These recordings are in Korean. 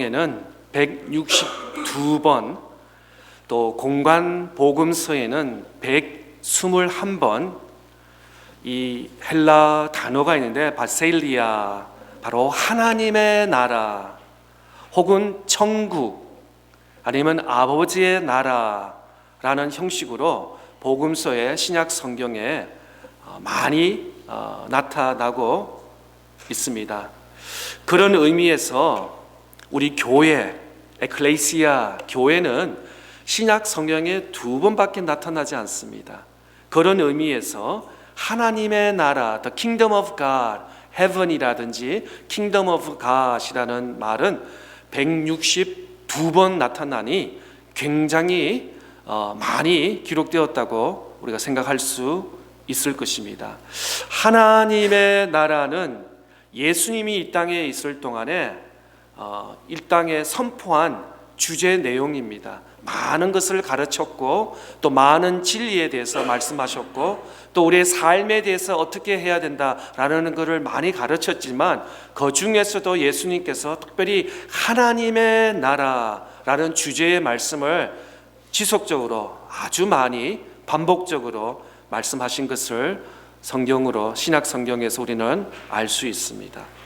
에는 162번 또 공관 복음서에는 121번 이 헬라 단어가 있는데 바셀리아 바로 하나님의 나라 혹은 천국 아니면 아버지의 나라라는 형식으로 복음서에 신약 성경에 어, 많이 어, 나타나고 있습니다. 그런 의미에서 우리 교회 에클레시아 교회는 신약 성경에 두 번밖에 나타나지 않습니다. 그런 의미에서 하나님의 나라, the kingdom of God, heaven이라든지 kingdom of God이라는 말은 162번 나타나니 굉장히 어, 많이 기록되었다고 우리가 생각할 수 있을 것입니다. 하나님의 나라는 예수님이 이 땅에 있을 동안에 어, 이 땅에 선포한 주제 내용입니다. 많은 것을 가르쳤고 또 많은 진리에 대해서 말씀하셨고 또 우리의 삶에 대해서 어떻게 해야 된다라는 것을 많이 가르쳤지만 그 중에서도 예수님께서 특별히 하나님의 나라라는 주제의 말씀을 지속적으로 아주 많이 반복적으로 말씀하신 것을 성경으로 신약 성경에서 우리는 알 수 있습니다.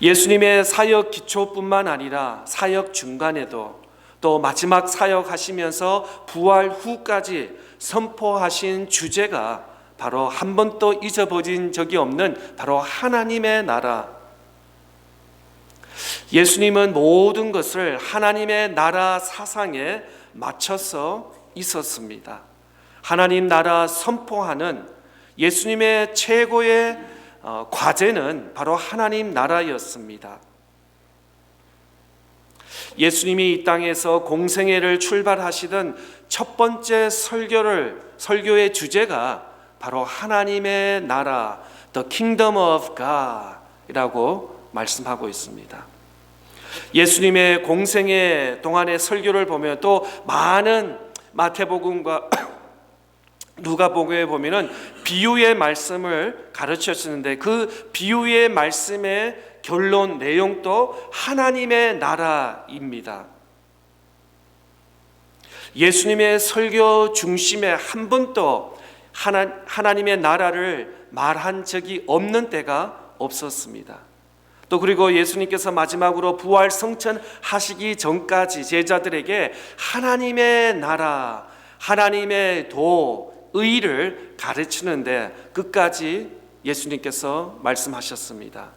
예수님의 사역 기초뿐만 아니라 사역 중간에도 또 마지막 사역 하시면서 부활 후까지 선포하신 주제가 바로 한 번도 잊어버린 적이 없는 바로 하나님의 나라. 예수님은 모든 것을 하나님의 나라 사상에 맞춰서 있었습니다. 하나님 나라 선포하는 예수님의 최고의 어, 과제는 바로 하나님 나라였습니다. 예수님이 이 땅에서 공생애를 출발하시던 첫 번째 설교를 설교의 주제가 바로 하나님의 나라, the kingdom of God이라고 말씀하고 있습니다. 예수님의 공생애 동안의 설교를 보면 또 많은 마태복음과 누가복음에 보면은 비유의 말씀을 가르쳤는데 그 비유의 말씀의 결론 내용도 하나님의 나라입니다. 예수님의 설교 중심에 한 번도 하나, 하나님의 나라를 말한 적이 없는 때가 없었습니다. 또 그리고 예수님께서 마지막으로 부활 성천 하시기 전까지 제자들에게 하나님의 나라, 하나님의 도, 의를 가르치는데 끝까지 예수님께서 말씀하셨습니다.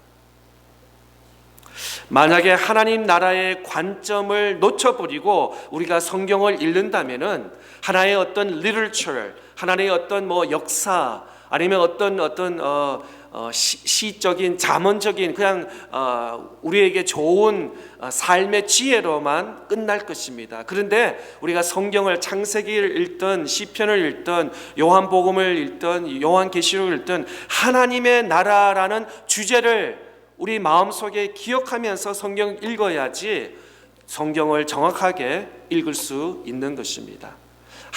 만약에 하나님 나라의 관점을 놓쳐버리고 우리가 성경을 읽는다면은 하나의 어떤 literature, 하나의 어떤 뭐 역사 아니면 어떤 어떤 어, 어, 시, 적인 자문적인 그냥 어, 우리에게 좋은 어, 삶의 지혜로만 끝날 것입니다. 그런데 우리가 성경을 창세기를 읽든 시편을 읽든 요한복음을 읽든 요한계시록을 읽든 하나님의 나라라는 주제를 우리 마음속에 기억하면서 성경 읽어야지 성경을 정확하게 읽을 수 있는 것입니다.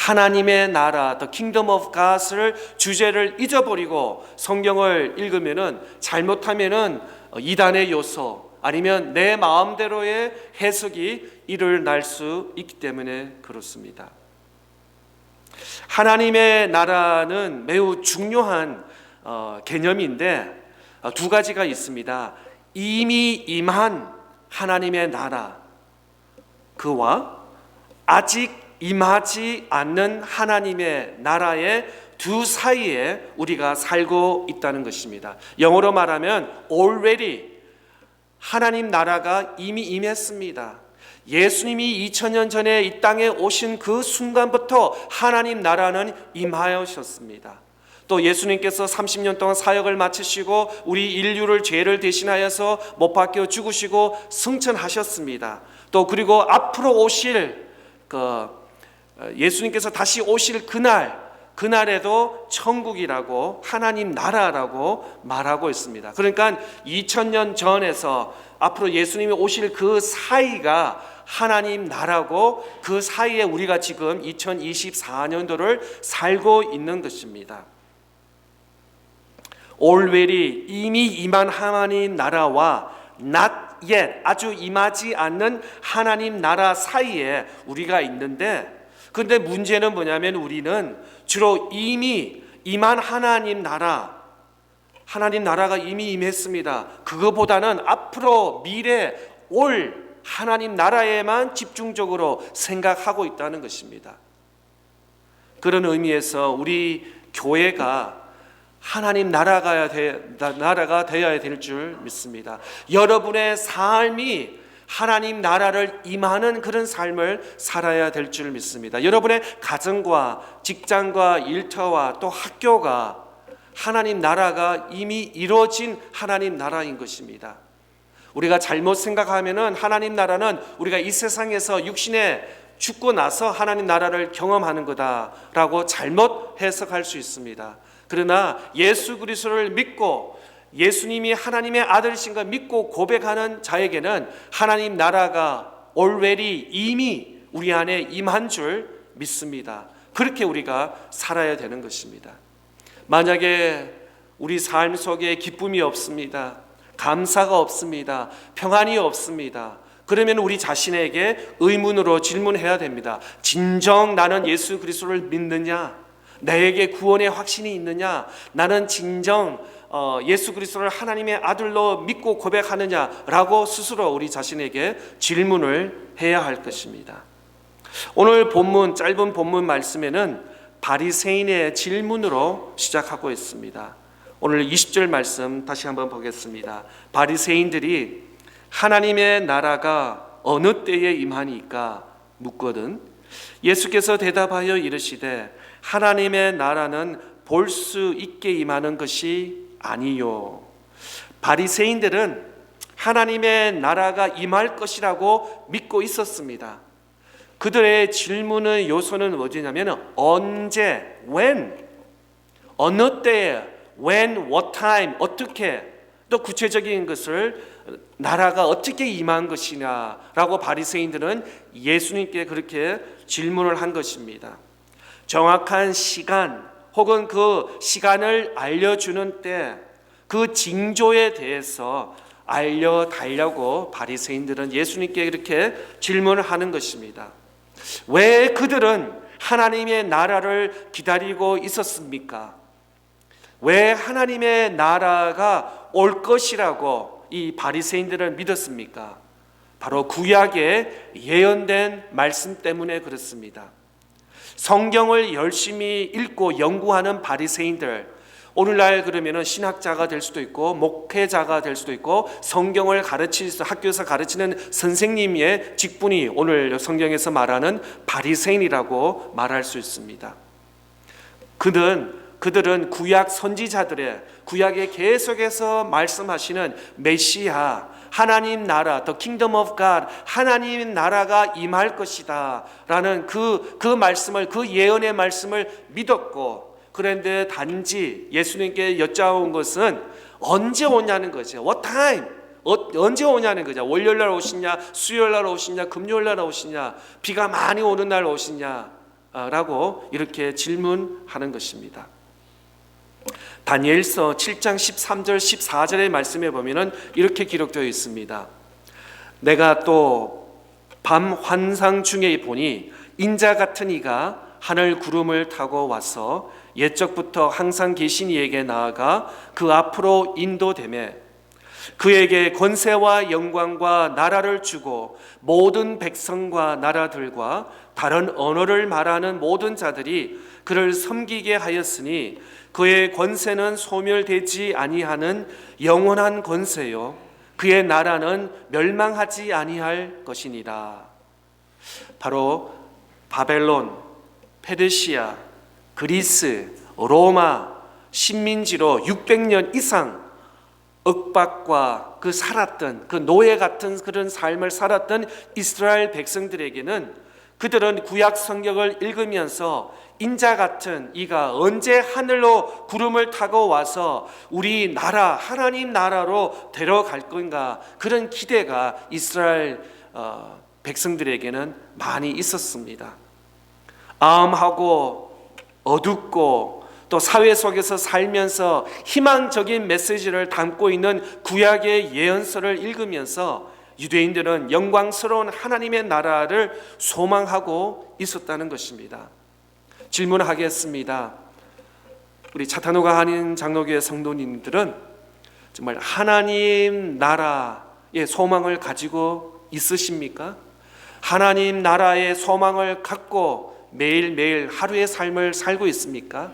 하나님의 나라, the kingdom of God을 주제를 잊어버리고 성경을 읽으면은 잘못하면은 이단의 요소 아니면 내 마음대로의 해석이 일어날 수 있기 때문에 그렇습니다. 하나님의 나라는 매우 중요한 어, 개념인데 어, 두 가지가 있습니다. 이미 임한 하나님의 나라 그와 아직 임하지 않는 하나님의 나라의 두 사이에 우리가 살고 있다는 것입니다. 영어로 말하면 already 하나님 나라가 이미 임했습니다. 예수님이 2000년 전에 이 땅에 오신 그 순간부터 하나님 나라는 임하였습니다. 또 예수님께서 30년 동안 사역을 마치시고 우리 인류를 죄를 대신하여서 못 박혀 죽으시고 승천하셨습니다. 또 그리고 앞으로 오실 그 예수님께서 다시 오실 그날 그날에도 천국이라고 하나님 나라라고 말하고 있습니다. 그러니까 2000년 전에서 앞으로 예수님이 오실 그 사이가 하나님 나라고 그 사이에 우리가 지금 2024년도를 살고 있는 것입니다. already 이미 임한 하나님 나라와 not yet 아주 임하지 않는 하나님 나라 사이에 우리가 있는데 근데 문제는 뭐냐면 우리는 주로 이미 임한 하나님 나라 하나님 나라가 이미 임했습니다. 그거보다는 앞으로 미래 올 하나님 나라에만 집중적으로 생각하고 있다는 것입니다. 그런 의미에서 우리 교회가 하나님 나라가 되어야 될 줄 믿습니다. 여러분의 삶이 하나님 나라를 임하는 그런 삶을 살아야 될 줄 믿습니다. 여러분의 가정과 직장과 일터와 또 학교가 하나님 나라가 이미 이루어진 하나님 나라인 것입니다. 우리가 잘못 생각하면은 하나님 나라는 우리가 이 세상에서 육신에 죽고 나서 하나님 나라를 경험하는 거다라고 잘못 해석할 수 있습니다. 그러나 예수 그리스도를 믿고 예수님이 하나님의 아들이신 걸 믿고 고백하는 자에게는 하나님 나라가 already 이미 우리 안에 임한 줄 믿습니다. 그렇게 우리가 살아야 되는 것입니다. 만약에 우리 삶 속에 기쁨이 없습니다. 감사가 없습니다. 평안이 없습니다. 그러면 우리 자신에게 의문으로 질문해야 됩니다. 진정 나는 예수 그리스도를 믿느냐? 나에게 구원의 확신이 있느냐? 나는 진정 어, 예수 그리스도를 하나님의 아들로 믿고 고백하느냐라고 스스로 우리 자신에게 질문을 해야 할 것입니다. 오늘 본문 짧은 본문 말씀에는 바리새인의 질문으로 시작하고 있습니다. 오늘 20절 말씀 다시 한번 보겠습니다. 바리새인들이 하나님의 나라가 어느 때에 임하니까 묻거든 예수께서 대답하여 이르시되 하나님의 나라는 볼 수 있게 임하는 것이 아니요. 바리새인들은 하나님의 나라가 임할 것이라고 믿고 있었습니다. 그들의 질문의 요소는 뭐냐면 언제, when, 어느 때에, when, what time, 어떻게 또 구체적인 것을 나라가 어떻게 임한 것이냐라고 바리새인들은 예수님께 그렇게 질문을 한 것입니다. 정확한 시간 혹은 그 시간을 알려주는 때 그 징조에 대해서 알려달라고 바리새인들은 예수님께 이렇게 질문을 하는 것입니다. 왜 그들은 하나님의 나라를 기다리고 있었습니까? 왜 하나님의 나라가 올 것이라고 이 바리새인들을 믿었습니까? 바로 구약에 예언된 말씀 때문에 그렇습니다. 성경을 열심히 읽고 연구하는 바리새인들 오늘날 그러면은 신학자가 될 수도 있고 목회자가 될 수도 있고 성경을 가르치 학교에서 가르치는 선생님의 직분이 오늘 성경에서 말하는 바리새인이라고 말할 수 있습니다. 그는 그들은 구약 선지자들의 구약에 계속해서 말씀하시는 메시아 하나님 나라, the kingdom of God, 하나님 나라가 임할 것이다 라는 그, 그 말씀을, 그 예언의 말씀을 믿었고, 그런데 단지 예수님께 여짜온 것은 언제 오냐는 거죠. What time? 어, 언제 오냐는 거죠. 월요일 날 오시냐, 수요일 날 오시냐, 금요일 날 오시냐, 비가 많이 오는 날 오시냐, 라고 이렇게 질문하는 것입니다. 다니엘서 7장 13절 14절의 말씀에 보면은 이렇게 기록되어 있습니다. 내가 또 밤 환상 중에 보니 인자 같은 이가 하늘 구름을 타고 와서 옛적부터 항상 계신 이에게 나아가 그 앞으로 인도되매 그에게 권세와 영광과 나라를 주고 모든 백성과 나라들과 다른 언어를 말하는 모든 자들이 그를 섬기게 하였으니 그의 권세는 소멸되지 아니하는 영원한 권세요. 그의 나라는 멸망하지 아니할 것이니라. 바로 바벨론, 페르시아, 그리스, 로마 식민지로 600년 이상 억박과 그 살았던 그 노예 같은 그런 삶을 살았던 이스라엘 백성들에게는 그들은 구약 성경을 읽으면서 인자 같은 이가 언제 하늘로 구름을 타고 와서 우리 나라 하나님 나라로 데려갈 건가 그런 기대가 이스라엘 어, 백성들에게는 많이 있었습니다. 암하고 어둡고 또 사회 속에서 살면서 희망적인 메시지를 담고 있는 구약의 예언서를 읽으면서 유대인들은 영광스러운 하나님의 나라를 소망하고 있었다는 것입니다. 질문하겠습니다. 우리 차타노가 아닌 장로교회 성도님들은 정말 하나님 나라의 소망을 가지고 있으십니까? 하나님 나라의 소망을 갖고 매일매일 하루의 삶을 살고 있습니까?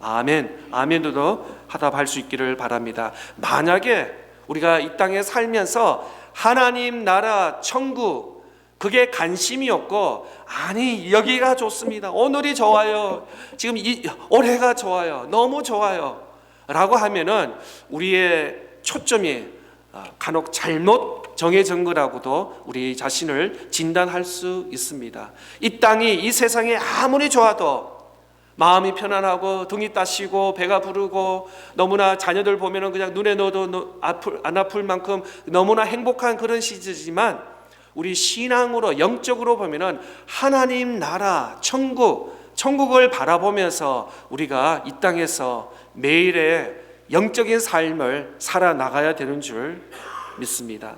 아멘. 아멘으로 하답할 수 있기를 바랍니다. 만약에 우리가 이 땅에 살면서 하나님 나라 천국 그게 관심이 없고 아니 여기가 좋습니다. 오늘이 좋아요. 지금 이 올해가 좋아요. 너무 좋아요. 라고 하면은 우리의 초점이 아, 간혹 잘못 정해진 거라고도 우리 자신을 진단할 수 있습니다. 이 땅이 이 세상에 아무리 좋아도 마음이 편안하고 등이 따시고 배가 부르고 너무나 자녀들 보면은 그냥 눈에 넣어도 너- 아플 안 아플 만큼 너무나 행복한 그런 시절이지만 우리 신앙으로 영적으로 보면은 하나님 나라 천국 천국을 바라보면서 우리가 이 땅에서 매일의 영적인 삶을 살아 나가야 되는 줄 믿습니다.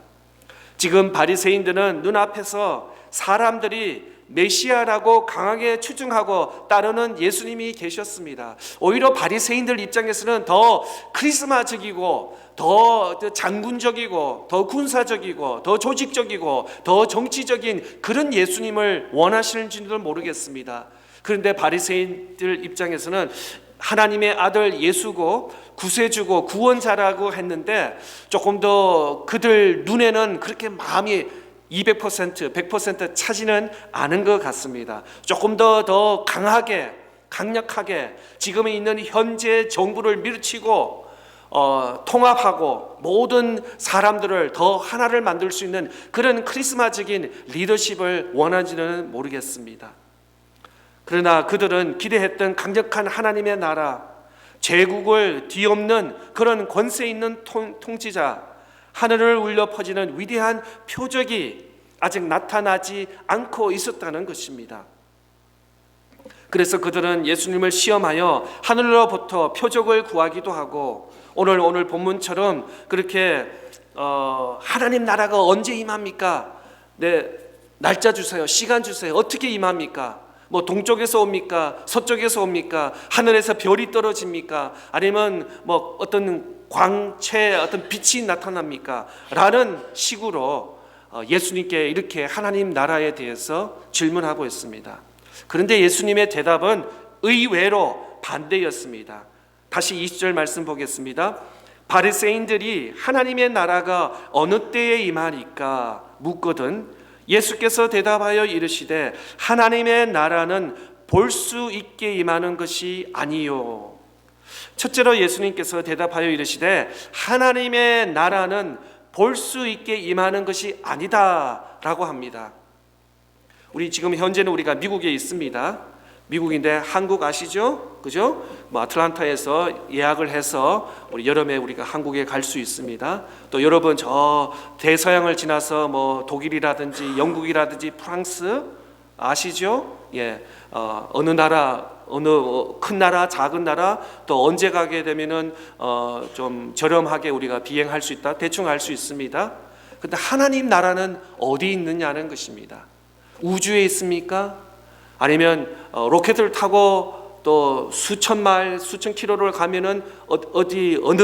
지금 바리새인들은 눈앞에서 사람들이 메시아라고 강하게 추증하고 따르는 예수님이 계셨습니다. 오히려 바리새인들 입장에서는 더 크리스마적이고 더 장군적이고 더 군사적이고 더 조직적이고 더 정치적인 그런 예수님을 원하시는지도 모르겠습니다. 그런데 바리새인들 입장에서는 하나님의 아들 예수고 구세주고 구원자라고 했는데 조금 더 그들 눈에는 그렇게 마음이 200% 100% 차지는 않은 것 같습니다. 조금 더 더 강하게 강력하게 지금 있는 현재 정부를 밀치고 어, 통합하고 모든 사람들을 더 하나를 만들 수 있는 그런 크리스마적인 리더십을 원하지는 모르겠습니다. 그러나 그들은 기대했던 강력한 하나님의 나라, 제국을 뒤엎는 그런 권세 있는 통, 통치자, 하늘을 울려 퍼지는 위대한 표적이 아직 나타나지 않고 있었다는 것입니다. 그래서 그들은 예수님을 시험하여 하늘로부터 표적을 구하기도 하고 오늘 오늘 본문처럼 그렇게 어, 하나님 나라가 언제 임합니까? 네 날짜 주세요, 시간 주세요. 어떻게 임합니까? 뭐 동쪽에서 옵니까? 서쪽에서 옵니까? 하늘에서 별이 떨어집니까? 아니면 뭐 어떤 광채, 어떤 빛이 나타납니까? 라는 식으로 어, 예수님께 이렇게 하나님 나라에 대해서 질문하고 있습니다. 그런데 예수님의 대답은 의외로 반대였습니다. 다시 20절 말씀 보겠습니다. 바리새인들이 하나님의 나라가 어느 때에 임하니까 묻거든 예수께서 대답하여 이르시되 하나님의 나라는 볼 수 있게 임하는 것이 아니요 첫째로 예수님께서 대답하여 이르시되 하나님의 나라는 볼 수 있게 임하는 것이 아니다라고 합니다. 우리 지금 현재는 우리가 미국에 있습니다. 미국인데 한국 아시죠? 그죠? 뭐 아틀란타에서 예약을 해서 우리 여름에 우리가 한국에 갈 수 있습니다. 또 여러분 저 대서양을 지나서 뭐 독일이라든지 영국이라든지 프랑스 아시죠? 예, 어, 어느 나라 어느 어, 큰 나라 작은 나라 또 언제 가게 되면은 어, 좀 저렴하게 우리가 비행할 수 있다 대충 알 수 있습니다. 근데 하나님 나라는 어디 있느냐는 것입니다. 우주에 있습니까? 아니면 어, 로켓을 타고 또 수천 마일, 수천 킬로를 가면은 어- 어디 어느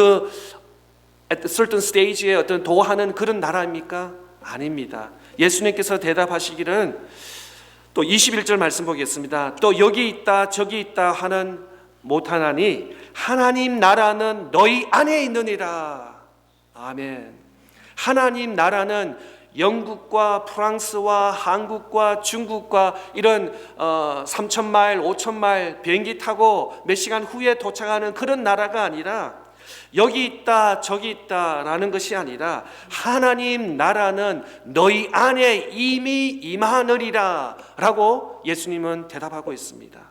at certain stage에 어떤 도하는 그런 나라입니까? 아닙니다. 예수님께서 대답하시기는 또 21절 말씀 보겠습니다. 또 여기 있다 저기 있다 하는 못하나니 하나님 나라는 너희 안에 있느니라. 아멘. 하나님 나라는 영국과 프랑스와 한국과 중국과 이런 어, 3천 마일, 5천 마일 비행기 타고 몇 시간 후에 도착하는 그런 나라가 아니라 여기 있다 저기 있다라는 것이 아니라 하나님 나라는 너희 안에 이미 임하느리라 라고 예수님은 대답하고 있습니다.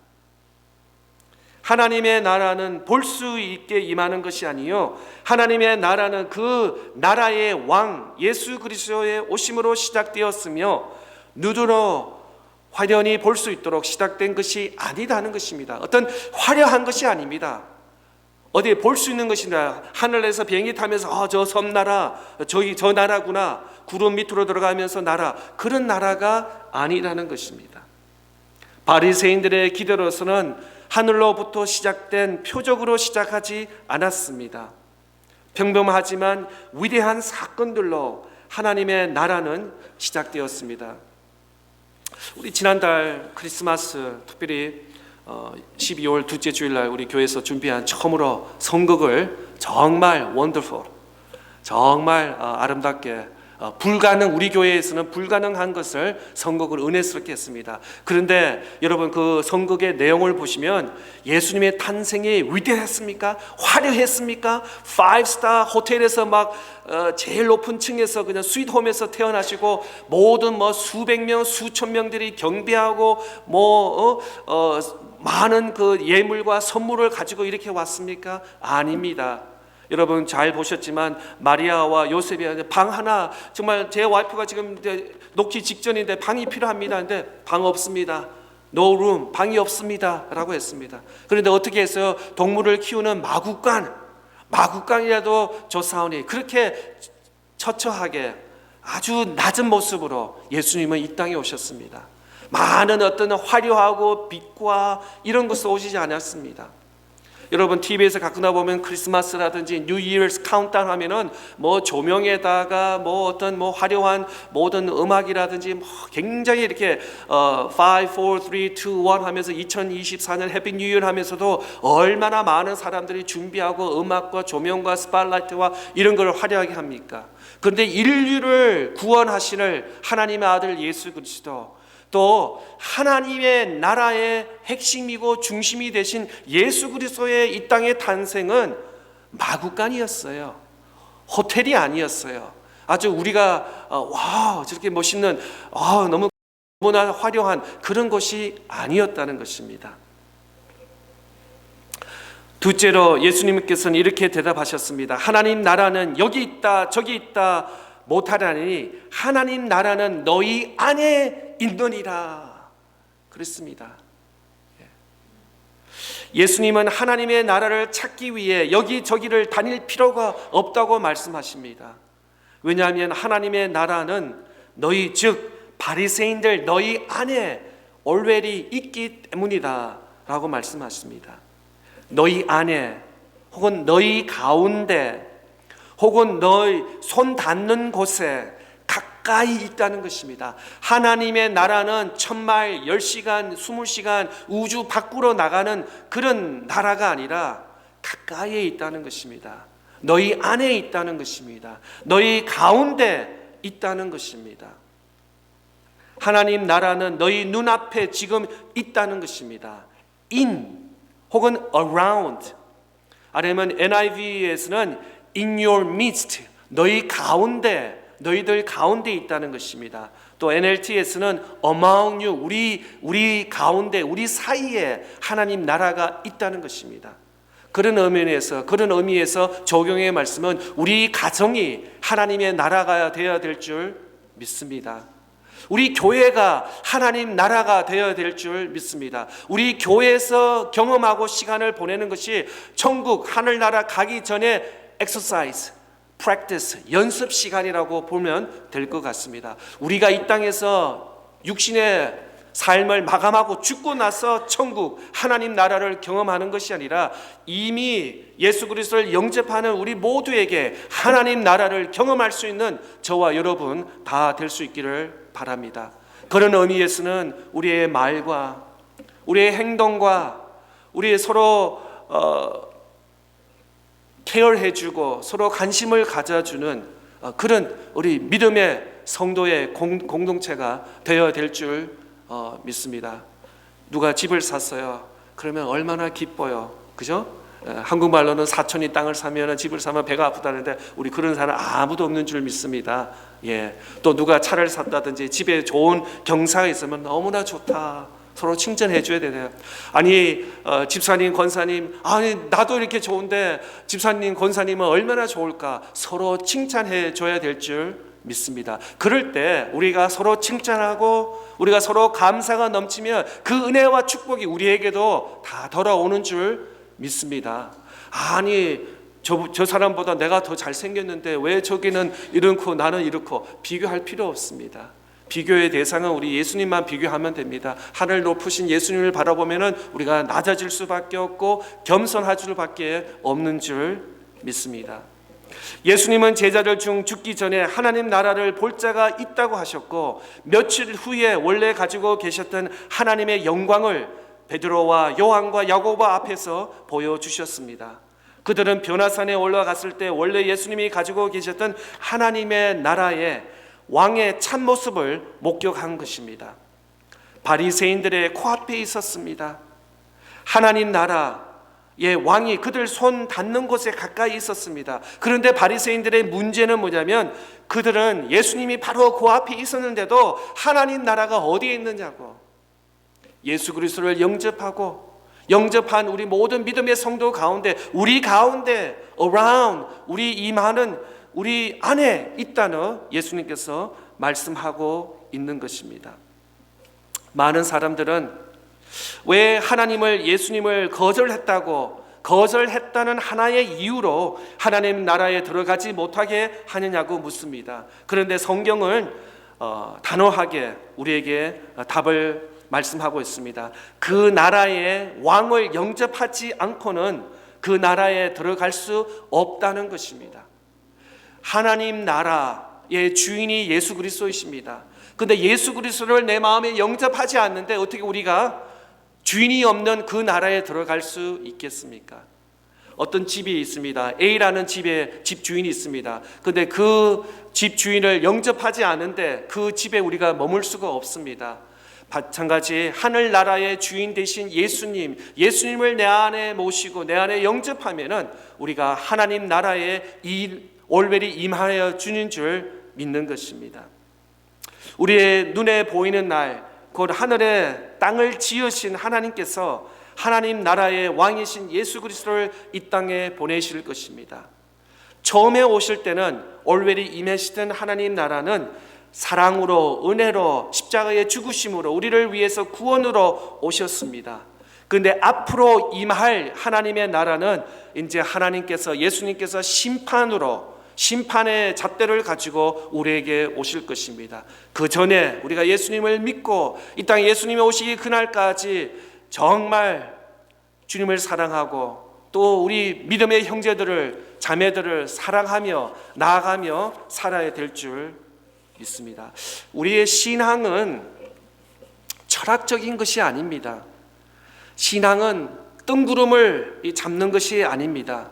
하나님의 나라는 볼 수 있게 임하는 것이 아니요 하나님의 나라는 그 나라의 왕 예수 그리스도의 오심으로 시작되었으며 누드로 화려히 볼 수 있도록 시작된 것이 아니다는 것입니다. 어떤 화려한 것이 아닙니다. 어디에 볼 수 있는 것이나 하늘에서 비행기 타면서 어, 저 섬나라 저기 저 나라구나 구름 밑으로 들어가면서 나라 그런 나라가 아니라는 것입니다. 바리새인들의 기대로서는 하늘로부터 시작된 표적으로 시작하지 않았습니다. 평범하지만 위대한 사건들로 하나님의 나라는 시작되었습니다. 우리 지난달 크리스마스 특별히 어, 12월 둘째 주일날 우리 교회에서 준비한 처음으로 선곡을 정말 원더풀 정말 어, 아름답게 어, 불가능 우리 교회에서는 불가능한 것을 선곡을 은혜스럽게 했습니다. 그런데 여러분 그 선곡의 내용을 보시면 예수님의 탄생이 위대했습니까? 화려했습니까? 5스타 호텔에서 막 어, 제일 높은 층에서 그냥 스윗홈에서 태어나시고 모든 뭐 수백 명 수천 명들이 경배하고 뭐 어, 어, 많은 그 예물과 선물을 가지고 이렇게 왔습니까? 아닙니다. 여러분 잘 보셨지만 마리아와 요셉이 방 하나 정말 제 와이프가 지금 놓기 직전인데 방이 필요합니다. 근데 방 없습니다. No room 방이 없습니다 라고 했습니다. 그런데 어떻게 했어요? 동물을 키우는 마구간 마구간이라도 조사오니 그렇게 처처하게 아주 낮은 모습으로 예수님은 이 땅에 오셨습니다. 많은 어떤 화려하고 빛과 이런 것을 오시지 않았습니다. 여러분 TV에서 가끔나 보면 크리스마스라든지 뉴 이어스 카운트다운 하면은 뭐 조명에다가 뭐 어떤 뭐 화려한 모든 음악이라든지 뭐 굉장히 이렇게 어 5, 4, 3, 2, 1 하면서 2024년 해피 뉴 이어 하면서도 얼마나 많은 사람들이 준비하고 음악과 조명과 스팟라이트와 이런 걸 화려하게 합니까? 그런데 인류를 구원하시는 하나님의 아들 예수 그리스도 또 하나님의 나라의 핵심이고 중심이 되신 예수 그리스도의 이 땅의 탄생은 마구간이었어요. 호텔이 아니었어요. 아주 우리가 어, 와 저렇게 멋있는 아, 너무 너무나 화려한 그런 것이 아니었다는 것입니다. 둘째로 예수님께서는 이렇게 대답하셨습니다. 하나님 나라는 여기 있다 저기 있다 못하라니 하나님 나라는 너희 안에 있느니라 그랬습니다. 예. 예수님은 하나님의 나라를 찾기 위해 여기저기를 다닐 필요가 없다고 말씀하십니다. 왜냐하면 하나님의 나라는 너희 즉 바리새인들 너희 안에 already 있기 때문이다라고 말씀하십니다. 너희 안에 혹은 너희 가운데 혹은 너희 손 닿는 곳에 가까이 있다는 것입니다. 하나님의 나라는 천마일, 열시간, 스물 시간 우주 밖으로 나가는 그런 나라가 아니라 가까이에 있다는 것입니다. 너희 안에 있다는 것입니다. 너희 가운데 있다는 것입니다. 하나님 나라는 너희 눈앞에 지금 있다는 것입니다. in 혹은 around 아니면 NIV에서는 in your midst 너희 가운데 너희들 가운데 있다는 것입니다. 또 NLT에서는 among you 우리 우리 가운데 우리 사이에 하나님 나라가 있다는 것입니다. 그런 의미에서 그런 의미에서 적용의 말씀은 우리 가정이 하나님의 나라가 되어야 될 줄 믿습니다. 우리 교회가 하나님 나라가 되어야 될 줄 믿습니다. 우리 교회에서 경험하고 시간을 보내는 것이 천국 하늘나라 가기 전에 exercise, practice, 연습 시간이라고 보면 될 것 같습니다. 우리가 이 땅에서 육신의 삶을 마감하고 죽고 나서 천국 하나님 나라를 경험하는 것이 아니라 이미 예수 그리스도를 영접하는 우리 모두에게 하나님 나라를 경험할 수 있는 저와 여러분 다 될 수 있기를 바랍니다. 그런 의미에서는 우리의 말과 우리의 행동과 우리 서로 어, 케어해주고 서로 관심을 가져주는 어, 그런 우리 믿음의 성도의 공, 공동체가 되어야 될줄 어, 믿습니다. 누가 집을 샀어요. 그러면 얼마나 기뻐요. 그죠? 한국말로는 사촌이 땅을 사면 집을 사면 배가 아프다는데 우리 그런 사람 아무도 없는 줄 믿습니다. 예. 또 누가 차를 샀다든지 집에 좋은 경사가 있으면 너무나 좋다. 서로 칭찬해 줘야 되네요. 아니 어, 집사님, 권사님, 아니 나도 이렇게 좋은데 집사님, 권사님은 얼마나 좋을까? 서로 칭찬해 줘야 될 줄 믿습니다. 그럴 때 우리가 서로 칭찬하고 우리가 서로 감사가 넘치면 그 은혜와 축복이 우리에게도 다 돌아오는 줄 믿습니다. 아니 저, 저 사람보다 내가 더 잘생겼는데 왜 저기는 이렇고 나는 이렇고 비교할 필요 없습니다. 비교의 대상은 우리 예수님만 비교하면 됩니다. 하늘 높으신 예수님을 바라보면은 우리가 낮아질 수밖에 없고 겸손할 수밖에 없는 줄 믿습니다. 예수님은 제자들 중 죽기 전에 하나님 나라를 볼 자가 있다고 하셨고 며칠 후에 원래 가지고 계셨던 하나님의 영광을 베드로와 요한과 야고보 앞에서 보여 주셨습니다. 그들은 변화산에 올라갔을 때 원래 예수님이 가지고 계셨던 하나님의 나라의 왕의 참모습을 목격한 것입니다. 바리새인들의 코앞에 있었습니다. 하나님 나라의 왕이 그들 손 닿는 곳에 가까이 있었습니다. 그런데 바리새인들의 문제는 뭐냐면 그들은 예수님이 바로 그 앞에 있었는데도 하나님 나라가 어디에 있느냐고 예수 그리스도를 영접하고 영접한 우리 모든 믿음의 성도 가운데 우리 가운데 around 우리 임하는 우리 안에 있다는 예수님께서 말씀하고 있는 것입니다. 많은 사람들은 왜 하나님을 예수님을 거절했다고 거절했다는 하나의 이유로 하나님 나라에 들어가지 못하게 하느냐고 묻습니다. 그런데 성경은 어, 단호하게 우리에게 답을 말씀하고 있습니다. 그 나라의 왕을 영접하지 않고는 그 나라에 들어갈 수 없다는 것입니다. 하나님 나라의 주인이 예수 그리스도이십니다. 근데 예수 그리스도를 내 마음에 영접하지 않는데 어떻게 우리가 주인이 없는 그 나라에 들어갈 수 있겠습니까? 어떤 집이 있습니다. A라는 집에 집 주인이 있습니다. 근데 그 집 주인을 영접하지 않은데 그 집에 우리가 머물 수가 없습니다. 마찬가지 하늘 나라의 주인 되신 예수님, 예수님을 내 안에 모시고 내 안에 영접하면은 우리가 하나님 나라에 이 올베리 임하여 주는 줄 믿는 것입니다. 우리의 눈에 보이는 날, 곧 하늘에 땅을 지으신 하나님께서 하나님 나라의 왕이신 예수 그리스도를 이 땅에 보내실 것입니다. 처음에 오실 때는 올베리 임하시던 하나님 나라는 사랑으로 은혜로 십자가의 죽으심으로 우리를 위해서 구원으로 오셨습니다. 근데 앞으로 임할 하나님의 나라는 이제 하나님께서 예수님께서 심판으로 심판의 잣대를 가지고 우리에게 오실 것입니다. 그 전에 우리가 예수님을 믿고 이 땅에 예수님이 오시기 그날까지 정말 주님을 사랑하고 또 우리 믿음의 형제들을 자매들을 사랑하며 나아가며 살아야 될 줄 믿습니다. 우리의 신앙은 철학적인 것이 아닙니다. 신앙은 뜬구름을 잡는 것이 아닙니다.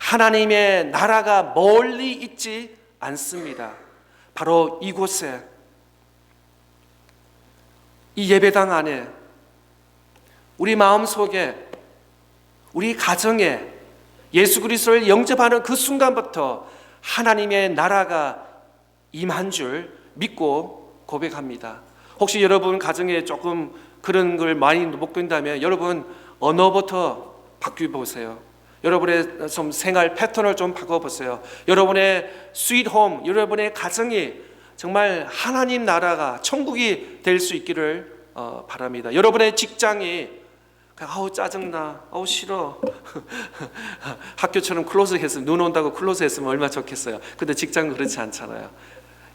하나님의 나라가 멀리 있지 않습니다. 바로 이곳에 이 예배당 안에 우리 마음 속에 우리 가정에 예수 그리스도를 영접하는 그 순간부터 하나님의 나라가 임한 줄 믿고 고백합니다. 혹시 여러분 가정에 조금 그런 걸 많이 못 건다면 여러분 언어부터 바뀌어 보세요. 여러분의 좀 생활 패턴을 좀 바꿔 보세요. 여러분의 스윗 홈, 여러분의 가정이 정말 하나님 나라가 천국이 될 수 있기를 어, 바랍니다. 여러분의 직장이 아우 짜증나, 아우 싫어. 학교처럼 클로즈했으면 눈 온다고 클로즈했으면 얼마나 좋겠어요. 근데 직장은 그렇지 않잖아요.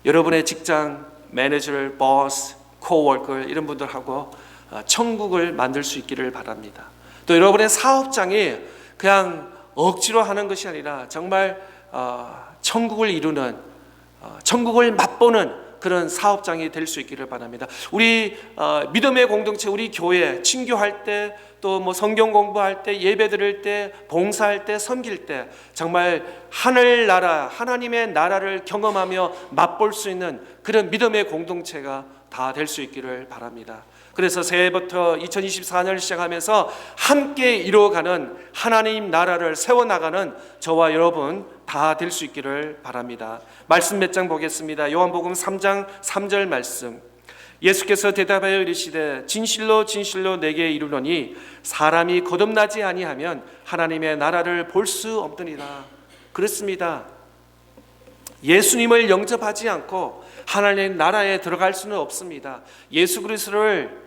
여러분의 직장 매니저, 보스, 코워커 이런 분들하고 어, 천국을 만들 수 있기를 바랍니다. 또 여러분의 사업장이 그냥 억지로 하는 것이 아니라 정말 어, 천국을 이루는 어, 천국을 맛보는 그런 사업장이 될 수 있기를 바랍니다. 우리 믿음의 공동체, 우리 교회 친교할 때, 또 뭐 성경 공부할 때, 예배 드릴 때, 봉사할 때, 섬길 때, 정말 하늘 나라, 하나님의 나라를 경험하며 맛볼 수 있는 그런 믿음의 공동체가 다 될 수 있기를 바랍니다. 그래서 새해부터 2024년을 시작하면서 함께 이루어가는 하나님 나라를 세워나가는 저와 여러분 다 될 수 있기를 바랍니다. 말씀 몇 장 보겠습니다. 요한복음 3장 3절 말씀. 예수께서 대답하여 이르시되 진실로 진실로 내게 이르노니 사람이 거듭나지 아니하면 하나님의 나라를 볼 수 없느니라. 그렇습니다. 예수님을 영접하지 않고 하나님의 나라에 들어갈 수는 없습니다. 예수 그리스도를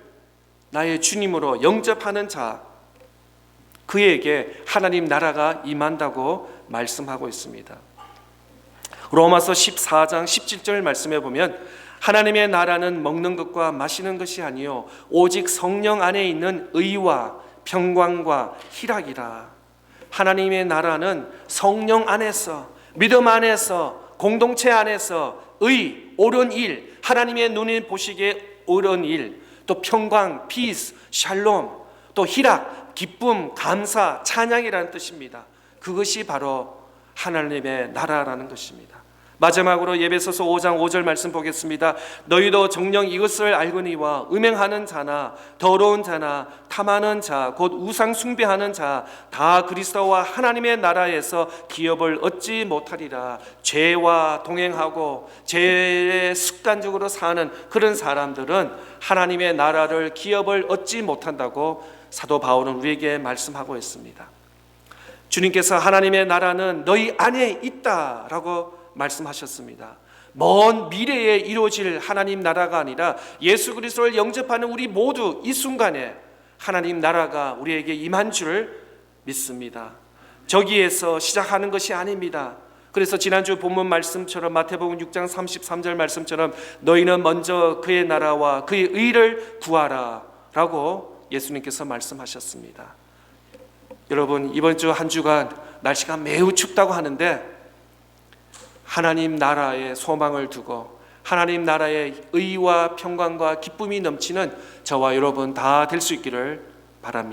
나의 주님으로 영접하는 자 그에게 하나님 나라가 임한다고 말씀하고 있습니다. 로마서 14장 17절 말씀해 보면 하나님의 나라는 먹는 것과 마시는 것이 아니요 오직 성령 안에 있는 의와 평강과 희락이라. 하나님의 나라는 성령 안에서 믿음 안에서 공동체 안에서 의 옳은 일 하나님의 눈이 보시기에 옳은 일 또 평강 피스 샬롬 또 희락 기쁨 감사 찬양이라는 뜻입니다. 그것이 바로 하나님의 나라라는 것입니다. 마지막으로 예배소서 5장 5절 말씀 보겠습니다. 너희도 정령 이것을 알거니와 음행하는 자나 더러운 자나 탐하는 자 곧 우상 숭배하는 자 다 그리스도와 하나님의 나라에서 기업을 얻지 못하리라. 죄와 동행하고 죄에 습관적으로 사는 그런 사람들은 하나님의 나라를 기업을 얻지 못한다고 사도 바울은 우리에게 말씀하고 있습니다. 주님께서 하나님의 나라는 너희 안에 있다라고 말씀하셨습니다. 먼 미래에 이루어질 하나님 나라가 아니라 예수 그리스도를 영접하는 우리 모두 이 순간에 하나님 나라가 우리에게 임한 줄 믿습니다. 저기에서 시작하는 것이 아닙니다. 그래서 지난주 본문 말씀처럼 마태복음 6장 33절 말씀처럼 너희는 먼저 그의 나라와 그의 의를 구하라라고 예수님께서 말씀하셨습니다. 여러분 이번 주 한 주간 날씨가 매우 춥다고 하는데 하나님 나라에 소망을 두고 하나님 나라의 의와 평강과 기쁨이 넘치는 저와 여러분 다 될 수 있기를 바랍니다.